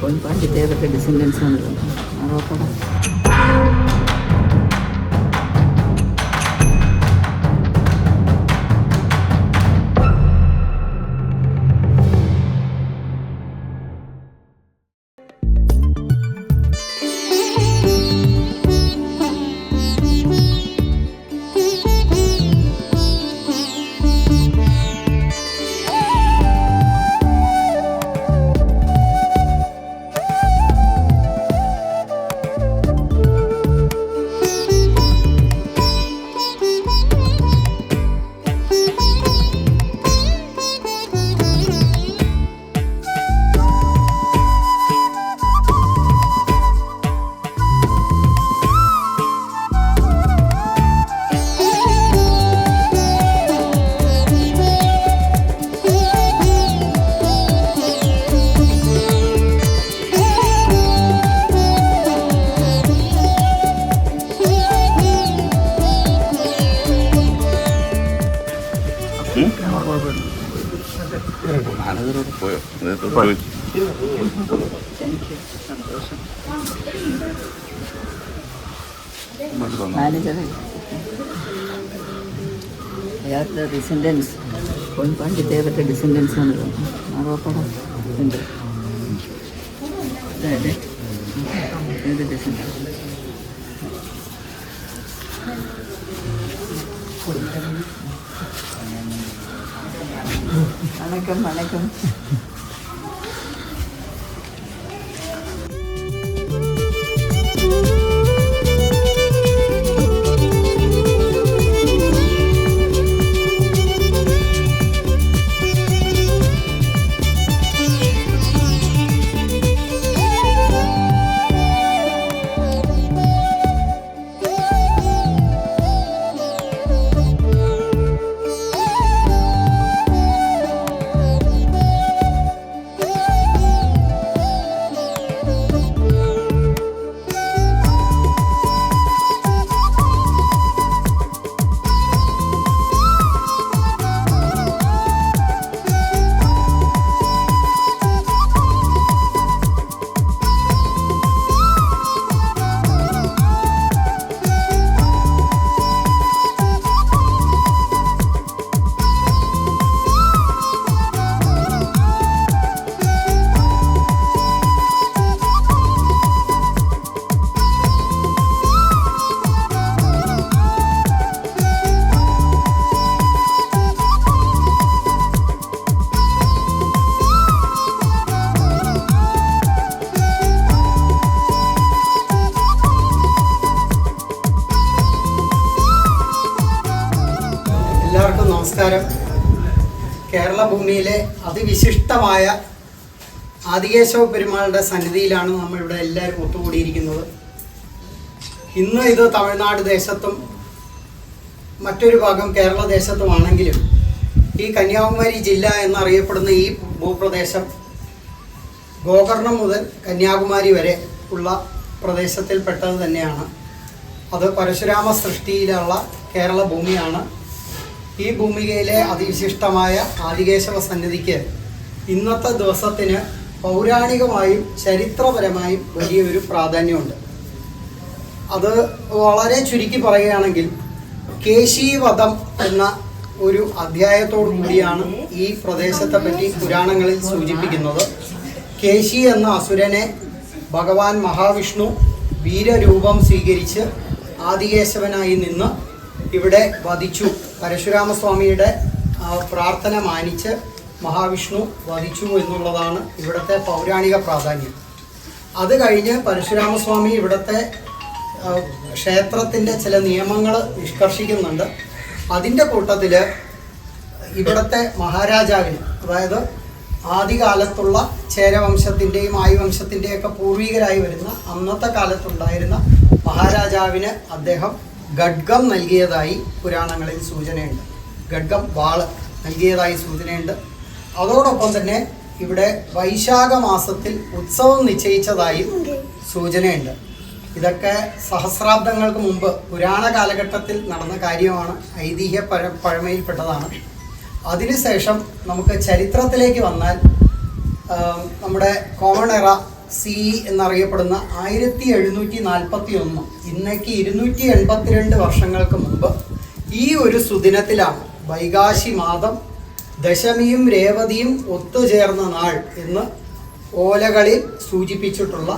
കോഴിപ്പാണ്ടിത്തേവരുടെ descendants ആണല്ലോ അറോപ്പട മാനേജറെ. അയാളുടെ descendants കോഴിപ്പാണ്ടിത്തേവരുടെ descendants ആണ്. മാറോപ്പടം ഉണ്ട്. അതെ ഏത് ഡിസെൻഡൻസ്. വണക്കം വണക്കം. എല്ലാവർക്കും നമസ്കാരം. കേരള ഭൂമിയിലെ അതിവിശിഷ്ടമായ ആദികേശവ പെരുമാളുടെ സന്നിധിയിലാണ് നമ്മളിവിടെ എല്ലാവരും ഒത്തുകൂടിയിരിക്കുന്നത്. ഇന്ന് ഇത് തമിഴ്നാട് ദേശത്തും മറ്റൊരു ഭാഗം കേരള ദേശത്തുമാണെങ്കിലും ഈ കന്യാകുമാരി ജില്ല എന്നറിയപ്പെടുന്ന ഈ ഭൂപ്രദേശം ഗോകർണം മുതൽ കന്യാകുമാരി വരെ ഉള്ള പ്രദേശത്തിൽപ്പെട്ടത് തന്നെയാണ്. അത് പരശുരാമ സൃഷ്ടിയിലുള്ള കേരള ഭൂമിയാണ്. ഈ ഭൂമികയിലെ അതിവിശിഷ്ടമായ ആദികേശവ സന്നിധിക്ക് ഇന്നത്തെ ദിവസത്തിന് പൗരാണികമായും ചരിത്രപരമായും വലിയൊരു പ്രാധാന്യമുണ്ട്. അത് വളരെ ചുരുക്കി പറയുകയാണെങ്കിൽ കേശീവധം എന്ന ഒരു അധ്യായത്തോടു കൂടിയാണ് ഈ പ്രദേശത്തെ പറ്റി പുരാണങ്ങളിൽ സൂചിപ്പിക്കുന്നത്. കേശി എന്ന അസുരനെ ഭഗവാൻ മഹാവിഷ്ണു വീരരൂപം സ്വീകരിച്ച് ആദികേശവനായി നിന്ന് ഇവിടെ വധിച്ചു. പരശുരാമസ്വാമിയുടെ പ്രാർത്ഥന മാനിച്ച് മഹാവിഷ്ണു വധിച്ചു എന്നുള്ളതാണ് ഇവിടുത്തെ പൗരാണിക പ്രാധാന്യം. അത് കഴിഞ്ഞ് പരശുരാമസ്വാമി ഇവിടുത്തെ ക്ഷേത്രത്തിന്റെ ചില നിയമങ്ങൾ നിഷ്കർഷിക്കുന്നുണ്ട്. അതിന്റെ കൂട്ടത്തിൽ ഇവിടുത്തെ മഹാരാജാവിന് അതായത് ആദ്യകാലത്തുള്ള ചേരവംശത്തിന്റെയും ആയുവംശത്തിന്റെയൊക്കെ പൂർവികരായി വരുന്ന അന്നത്തെ കാലത്തുണ്ടായിരുന്ന മഹാരാജാവിന് അദ്ദേഹം ഖഡ്ഗം നൽകിയതായി പുരാണങ്ങളിൽ സൂചനയുണ്ട്. ഖഡ്ഗം വാൾ നൽകിയതായി സൂചനയുണ്ട്. അതോടൊപ്പം തന്നെ ഇവിടെ വൈശാഖ മാസത്തിൽ ഉത്സവം നിശ്ചയിച്ചതായും സൂചനയുണ്ട്. ഇതൊക്കെ സഹസ്രാബ്ദങ്ങൾക്ക് മുമ്പ് പുരാണ കാലഘട്ടത്തിൽ നടന്ന കാര്യമാണ്. ഐതിഹ്യ പഴ പഴമയിൽപ്പെട്ടതാണ്. അതിനുശേഷം നമുക്ക് ചരിത്രത്തിലേക്ക് വന്നാൽ നമ്മുടെ കോമൺ എറ സി എന്നറിയപ്പെടുന്ന ആയിരത്തി എഴുന്നൂറ്റി നാൽപ്പത്തി ഒന്ന് ഇന്നേക്ക് ഇരുന്നൂറ്റി എൺപത്തിരണ്ട് വർഷങ്ങൾക്ക് മുമ്പ് ഈ ഒരു സുദിനത്തിലാണ് വൈകാശി മാതം ദശമിയും രേവതിയും ഒത്തുചേർന്ന നാൾ എന്ന് ഓലകളിൽ സൂചിപ്പിച്ചിട്ടുള്ള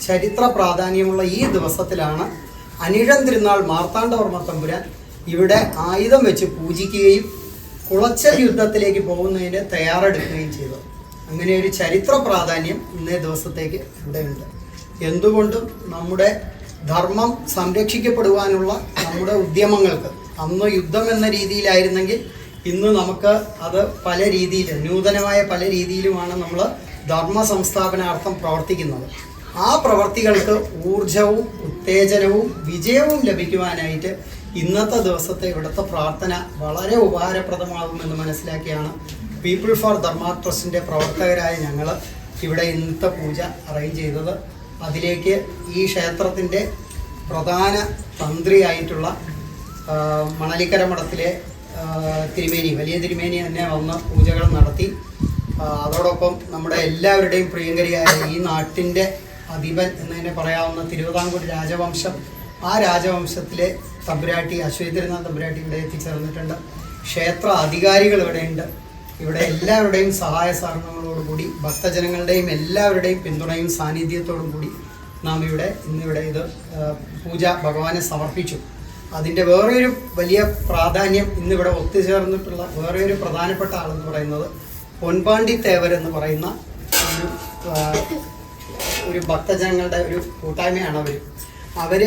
ചരിത്ര പ്രാധാന്യമുള്ള ഈ ദിവസത്തിലാണ് അനിഴം തിരുനാൾ മാർത്താണ്ഡവർമ്മ തമ്പുരാൻ ഇവിടെ ആയുധം വെച്ച് പൂജിക്കുകയും കുളച്ച യുദ്ധത്തിലേക്ക് പോകുന്നതിന് തയ്യാറെടുക്കുകയും ചെയ്തത്. അങ്ങനെ ഒരു ചരിത്ര പ്രാധാന്യം ഇന്നേ ദിവസത്തേക്ക് ഇവിടെയുണ്ട്. എന്തുകൊണ്ടും നമ്മുടെ ധർമ്മം സംരക്ഷിക്കപ്പെടുവാനുള്ള നമ്മുടെ ഉദ്യമങ്ങൾക്ക് അന്ന് യുദ്ധം എന്ന രീതിയിലായിരുന്നെങ്കിൽ ഇന്ന് നമുക്ക് അത് പല രീതിയിൽ നൂതനമായ പല രീതിയിലുമാണ് നമ്മൾ ധർമ്മ സംസ്ഥാപനാർത്ഥം പ്രവർത്തിക്കുന്നത്. ആ പ്രവർത്തികൾക്ക് ഊർജവും ഉത്തേജനവും വിജയവും ലഭിക്കുവാനായിട്ട് ഇന്നത്തെ ദിവസത്തെ ഇവിടുത്തെ പ്രാർത്ഥന വളരെ ഉപകാരപ്രദമാകുമെന്ന് മനസ്സിലാക്കിയാണ് പീപ്പിൾ ഫോർ ധർമ്മ ട്രസ്റ്റിന്റെ പ്രവർത്തകരായ ഞങ്ങൾ ഇവിടെ ഇന്നത്തെ പൂജ അറേഞ്ച് ചെയ്തത്. അതിലേക്ക് ഈ ക്ഷേത്രത്തിന്റെ പ്രധാന തന്ത്രിയായിട്ടുള്ള മണലിക്കര മഠത്തിലെ തിരുമേനി വലിയ തിരുമേനി തന്നെ വന്ന് പൂജകൾ നടത്തി. അതോടൊപ്പം നമ്മുടെ എല്ലാവരുടെയും പ്രിയങ്കരിയായ ഈ നാട്ടിന്റെ അധിപൻ എന്ന് തന്നെ പറയാവുന്ന തിരുവിതാംകൂർ രാജവംശം ആ രാജവംശത്തിലെ തമ്പുരാട്ടി അശ്വതിരുന്ന തമ്പുരാട്ടി ഇവിടെ എത്തിച്ചേർന്നിട്ടുണ്ട്. ക്ഷേത്ര അധികാരികൾ ഇവിടെയുണ്ട്. ഇവിടെ എല്ലാവരുടെയും സഹായ സഹകരണങ്ങളോടുകൂടി ഭക്തജനങ്ങളുടെയും എല്ലാവരുടെയും പിന്തുണയും സാന്നിധ്യത്തോടും കൂടി നാം ഇവിടെ ഇന്നിവിടെ ഇത് പൂജ ഭഗവാനെ സമർപ്പിച്ചു. അതിന്റെ വേറെയൊരു വലിയ പ്രാധാന്യം ഇന്നിവിടെ ഒത്തുചേർന്നിട്ടുള്ള വേറെയൊരു പ്രധാനപ്പെട്ട ആളെന്ന് പറയുന്നത് പൊൻപാണ്ടി തേവർ എന്ന് പറയുന്ന ഒരു ഒരു ഭക്തജനങ്ങളുടെ ഒരു കൂട്ടായ്മയാണ് അവർ അവർ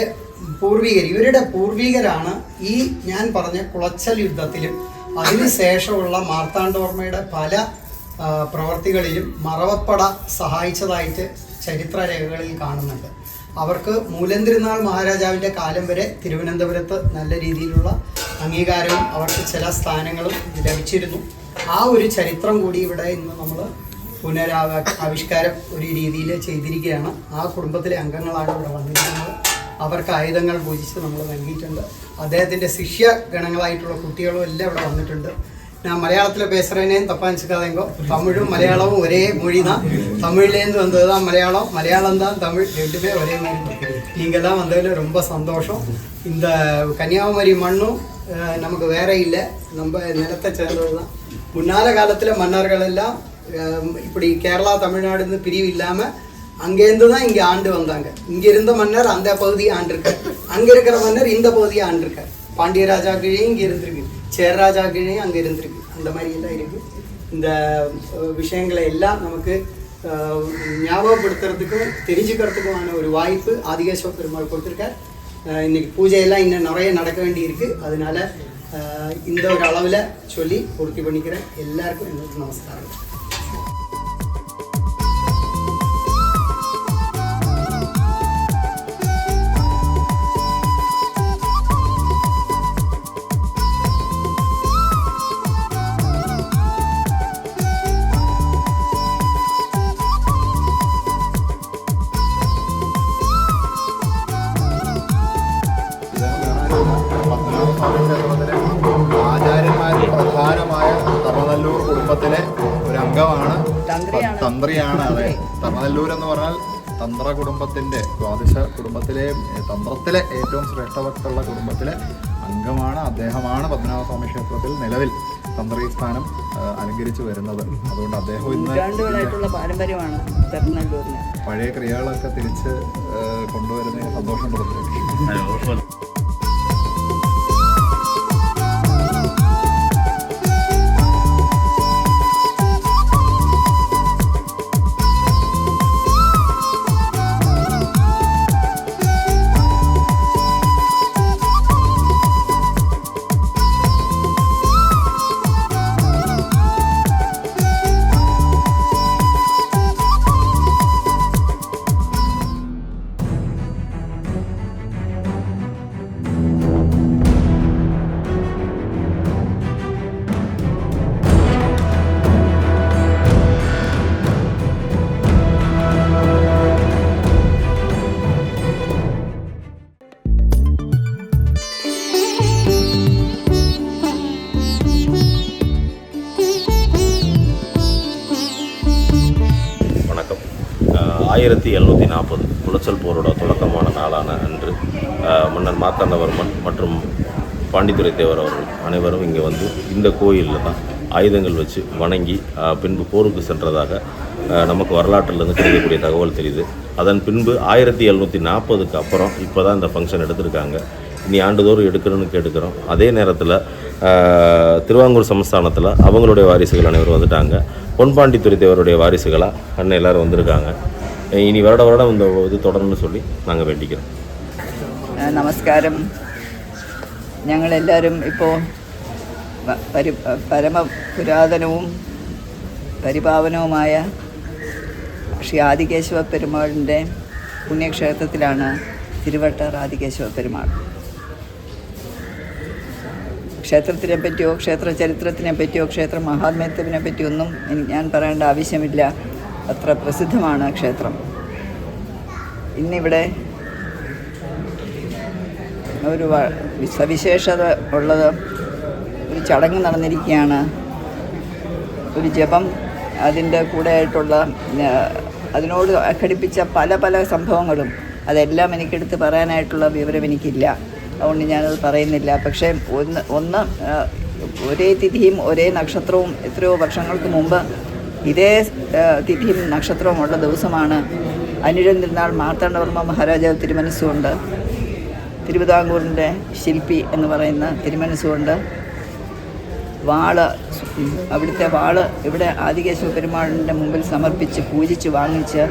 പൂർവികർ ഇവരുടെ പൂർവികരാണ് ഈ ഞാൻ പറഞ്ഞ കുളച്ചൽ യുദ്ധത്തിലും അതിനുശേഷമുള്ള മാർത്താണ്ഡവർമ്മയുടെ പല പ്രവർത്തികളിലും മറവപ്പട സഹായിച്ചതായിട്ട് ചരിത്രരേഖകളിൽ കാണുന്നുണ്ട്. അവർക്ക് മൂലന്തിരുനാൾ മഹാരാജാവിന്റെ കാലം വരെ തിരുവനന്തപുരത്ത് നല്ല രീതിയിലുള്ള അംഗീകാരവും അവർക്ക് ചില സ്ഥാനങ്ങളും ലഭിച്ചിരുന്നു. ആ ഒരു ചരിത്രം കൂടി ഇവിടെ ഇന്ന് നമ്മൾ പുനരാവിഷ്കാരം ഒരു രീതിയിൽ ചെയ്തിരിക്കുകയാണ്. ആ കുടുംബത്തിലെ അംഗങ്ങളാണ് ഇവിടെ വന്നിരിക്കുന്നത്. അവർക്ക് ആയുധങ്ങൾ പൂജിച്ച് നമ്മൾ നൽകിയിട്ടുണ്ട് അദ്ദേഹത്തിൻ്റെ ശിഷ്യ ഗണങ്ങളായിട്ടുള്ള കുട്ടികളും എല്ലാം ഇവിടെ വന്നിട്ടുണ്ട് ഞാൻ மலையாளத்தில் பேசுகிறேனேன்னு தப்பாக நினச்சிக்காதீங்க தமிழும் மலையாளமும் ஒரே மொழி தான் தமிழ்லேருந்து வந்தது தான் மலையாளம் மலையாளம் தான் தமிழ் ரெண்டுமே ஒரே மாதிரி நீங்கள்லாம் வந்ததில் ரொம்ப சந்தோஷம் இந்த கன்னியாகுமரி மண்ணும் அஹ், நமக்கு வேற இல்லை நம்ம நிலத்தை சேர்ந்தது தான் முன்னால காலத்தில் மன்னர்கள் எல்லாம் அஹ், இப்படி கேரளா தமிழ்நாடுன்னு பிரிவு இல்லாமல் அங்கேருந்து தான் இங்கே ஆண்டு வந்தாங்க. இங்கே இருந்த மன்னர் அந்த பகுதியை ஆண்டிருக்கார். அங்கே இருக்கிற மன்னர் இந்த பகுதியை ஆண்டிருக்கார். பாண்டிய ராஜா கீழே இங்கே இருந்திருக்கு. சேர் ராஜா அங்கே இருந்திருக்கு. அந்த மாதிரி இருக்குது இருக்கு. இந்த விஷயங்களை எல்லாம் நமக்கு ஞாபகப்படுத்துறதுக்கும் தெரிஞ்சுக்கிறதுக்குமான ஒரு வாய்ப்பு ஆதிகேஸ்வர பெருமாள் கொடுத்துருக்கார். இன்றைக்கி இன்னைக்கு பூஜையெல்லாம் இன்னும் நிறைய நடக்க வேண்டி இருக்குது அதனால இந்த ஒரு அளவில் சொல்லி பூர்த்தி பண்ணிக்கிறேன். எல்லாருக்கும் எங்களுக்கு நமஸ்காரம். തന്ത്രിയാണ്. അതെ. തറനല്ലൂർ എന്ന് പറഞ്ഞാൽ തന്ത്ര കുടുംബത്തിന്റെ ദ്വാദശ കുടുംബത്തിലെ തന്ത്രത്തിലെ ഏറ്റവും ശ്രേഷ്ഠഭക്തുള്ള കുടുംബത്തിലെ അംഗമാണ് അദ്ദേഹമാണ് പത്മനാഭസ്വാമി ക്ഷേത്രത്തിൽ നിലവിൽ തന്ത്രി സ്ഥാനം അലങ്കരിച്ചു വരുന്നത്. അതുകൊണ്ട് അദ്ദേഹം ഇന്ന് പാരമ്പര്യമാണ് പഴയ ക്രിയകളൊക്കെ തിരിച്ച് കൊണ്ടുവരുന്നതിന് സന്തോഷം കൊടുത്തു ஆயிரத்தி எழுநூற்றி நாற்பது குளச்சல் போரோட தொடக்கமான நாளான அன்று மன்னன் மன்னர் மார்த்தாண்டவர்மன் மற்றும் பாண்டித்துரை தேவர் அவர்கள் அனைவரும் இங்கே வந்து இந்த கோயிலில் தான் ஆயுதங்கள் வச்சு வணங்கி பின்பு போருக்கு சென்றதாக நமக்கு வரலாற்றிலிருந்து கிடைக்கக்கூடிய தகவல் தெரியுது. அதன் பின்பு ஆயிரத்தி எழுநூற்றி நாற்பதுக்கு அப்புறம் இப்போ தான் இந்த ஃபங்க்ஷன் எடுத்திருக்காங்க. இனி ஆண்டுதோறும் எடுக்கணும்னு கேட்டுக்கிறோம். அதே நேரத்தில் திருவாங்கூர் சமஸ்தானத்தில் அவங்களுடைய வாரிசுகள் அனைவரும் வந்துட்டாங்க. பொன்பாண்டித்துறை தேவருடைய வாரிசுகளாக அண்ணன் எல்லோரும் வந்திருக்காங்க. ഇനി ഇവരുടെ അവരുടെ இந்த இது தொடரணும்னு சொல்லி நாங்கள் வேண்டிக்கிறோம் നമസ്കാരം. ഞങ്ങളെല്ലാവരും ഇപ്പോൾ പരി പരമ പുരാതനവും പരിപാവനവുമായ ശ്രീ ആദികേശവ പെരുമാളിന്റെ പുണ്യക്ഷേത്രത്തിലാണ് തിരുവട്ടർ ആദികേശവ പെരുമാൾ. ക്ഷേത്രത്തിനെ പറ്റിയോ ക്ഷേത്ര ചരിത്രത്തിനെ പറ്റിയോ ക്ഷേത്ര മഹാത്മ്യത്വത്തിനെ പറ്റിയൊന്നും ഞാൻ പറയേണ്ട ആവശ്യമില്ല. അത്ര പ്രസിദ്ധമാണ് ക്ഷേത്രം. ഇന്നിവിടെ ഒരു സവിശേഷത ഉള്ളത് ഒരു ചടങ്ങ് നടന്നിരിക്കുകയാണ്. ഒരു ജപം അതിന്റെ കൂടെ ആയിട്ടുള്ള അതിനോട് ഘടിപ്പിച്ച പല പല സംഭവങ്ങളും. അതെല്ലാം എനിക്കെടുത്ത് പറയാനായിട്ടുള്ള വിവരം എനിക്കില്ല. അതുകൊണ്ട് ഞാനത് പറയുന്നില്ല. പക്ഷേ ഒന്ന് ഒന്ന് ഒരേ തിഥിയും ഒരേ നക്ഷത്രവും എത്രയോ വർഷങ്ങൾക്ക് മുമ്പ് ഇതേ തിഥിയും നക്ഷത്രവുമുള്ള ദിവസമാണ് അനുരൻ തിരുനാൾ മാർത്താണ്ഡവർമ്മ മഹാരാജാവ് തിരുമനസ്സുകൊണ്ട് തിരുവിതാംകൂറിന്റെ ശില്പി എന്ന് പറയുന്ന തിരുമനസ്സുകൊണ്ട്. വാൾ അവിടുത്തെ വാൾ ഇവിടെ ആദികേശവ പെരുമാളിന്റെ മുമ്പിൽ സമർപ്പിച്ച് പൂജിച്ച് വാങ്ങിച്ച്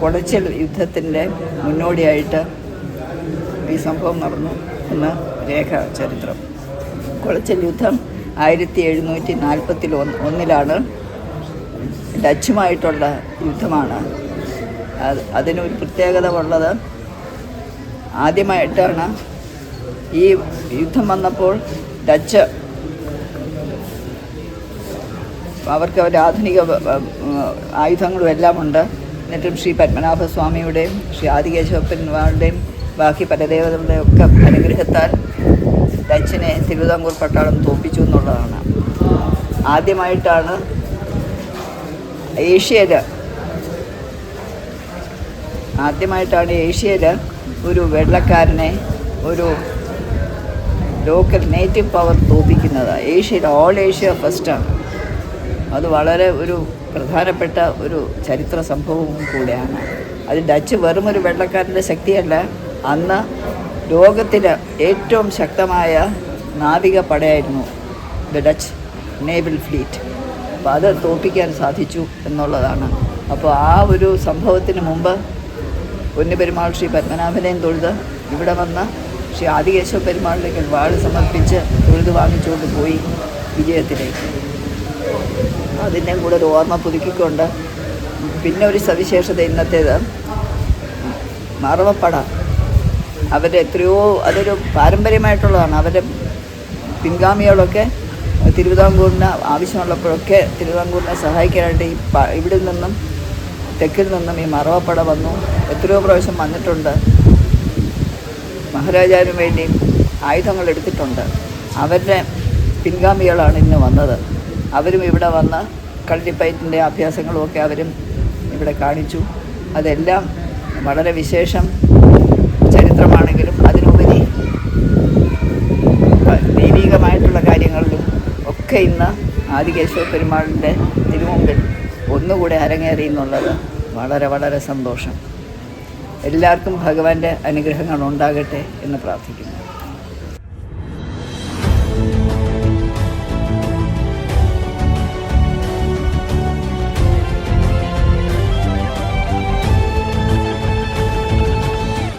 കൊടച്ചൽ യുദ്ധത്തിന്റെ മുന്നോടിയായിട്ട് ഈ സംഭവം നടന്നു എന്ന് രേഖ ചരിത്രം കൊളച്ചൽ യുദ്ധം ആയിരത്തി എഴുന്നൂറ്റി നാൽപ്പത്തിൽ ഒന്ന് ഒന്നിലാണ് ഡച്ചുമായിട്ടുള്ള യുദ്ധമാണ്. അത് അതിനൊരു പ്രത്യേകത ഉള്ളത് ആദ്യമായിട്ടാണ് ഈ യുദ്ധം വന്നപ്പോൾ ഡച്ച് അവർക്ക് ഒരു ആധുനിക ആയുധങ്ങളും എല്ലാം ഉണ്ട് എന്നിട്ടും ശ്രീ പത്മനാഭസ്വാമിയുടെയും ശ്രീ ആദികേശവപ്പന്മാരുടെയും ബാക്കി പരദേവതകളുടെയും ഒക്കെ അനുഗ്രഹത്താൽ ഡച്ചിനെ തിരുവിതാംകൂർ പട്ടാളം തോൽപ്പിച്ചു എന്നുള്ളതാണ്. ആദ്യമായിട്ടാണ് ഏഷ്യയിൽ ആദ്യമായിട്ടാണ് ഏഷ്യയിൽ ഒരു വെള്ളക്കാരനെ ഒരു ലോക്കൽ നേറ്റീവ് പവർ തോപ്പിക്കുന്നത് ഏഷ്യയിൽ ഓൾ ഏഷ്യ ഫസ്റ്റാണ്. അത് വളരെ ഒരു പ്രധാനപ്പെട്ട ഒരു ചരിത്ര സംഭവവും കൂടെയാണ്. അത് ഡച്ച് വെറും ഒരു വെള്ളക്കാരന്റെ ശക്തിയല്ല. അന്ന് ലോകത്തിൽ ഏറ്റവും ശക്തമായ നാവിക പടയായിരുന്നു ദ ഡച്ച് നേവൽ ഫ്ലീറ്റ്. അപ്പോൾ അത് തോൽപ്പിക്കാൻ സാധിച്ചു എന്നുള്ളതാണ്. അപ്പോൾ ആ ഒരു സംഭവത്തിന് മുമ്പ് പൊന്നുപെരുമാൾ ശ്രീ പത്മനാഭനെയും തൊഴുത് ഇവിടെ വന്ന് ശ്രീ ആദികേശവ പെരുമാളിലേക്ക് വാൾ സമർപ്പിച്ച് തൊഴുത് വാങ്ങിച്ചുകൊണ്ട് പോയി വിജയത്തിലേക്ക്. അതിന്റെ കൂടെ ഒരു ഓർമ്മ പുതുക്കിക്കൊണ്ട് പിന്നെ ഒരു സവിശേഷത ഇന്നത്തേത്. മറവപ്പട അവരുടെ എത്രയോ അതൊരു പാരമ്പര്യമായിട്ടുള്ളതാണ്. അവരുടെ പിൻഗാമികളൊക്കെ തിരുവിതാംകൂറിന് ആവശ്യമുള്ളപ്പോഴൊക്കെ തിരുവിതാംകൂറിനെ സഹായിക്കാനായിട്ട് ഈ ഇവിടെ നിന്നും തെക്കിൽ നിന്നും ഈ മറവപ്പട വന്നു. എത്രയോ പ്രാവശ്യം വന്നിട്ടുണ്ട്. മഹാരാജാവിന് വേണ്ടി ആയുധങ്ങൾ എടുത്തിട്ടുണ്ട്. അവരുടെ പിൻഗാമികളാണ് ഇന്ന് വന്നത്. അവരും ഇവിടെ വന്ന് കളരിപ്പയറ്റിന്റെ അഭ്യാസങ്ങളുമൊക്കെ അവരും ഇവിടെ കാണിച്ചു. അതെല്ലാം വളരെ വിശേഷം. ഒക്കെ ഇന്ന് ആദികേശവ പെരുമാളിന്റെ തിരുമുമ്പിൽ ഒന്നുകൂടെ അരങ്ങേറി എന്നുള്ളത് വളരെ വളരെ സന്തോഷം. എല്ലാവർക്കും ഭഗവാന്റെ അനുഗ്രഹങ്ങൾ ഉണ്ടാകട്ടെ എന്ന് പ്രാർത്ഥിക്കുന്നു.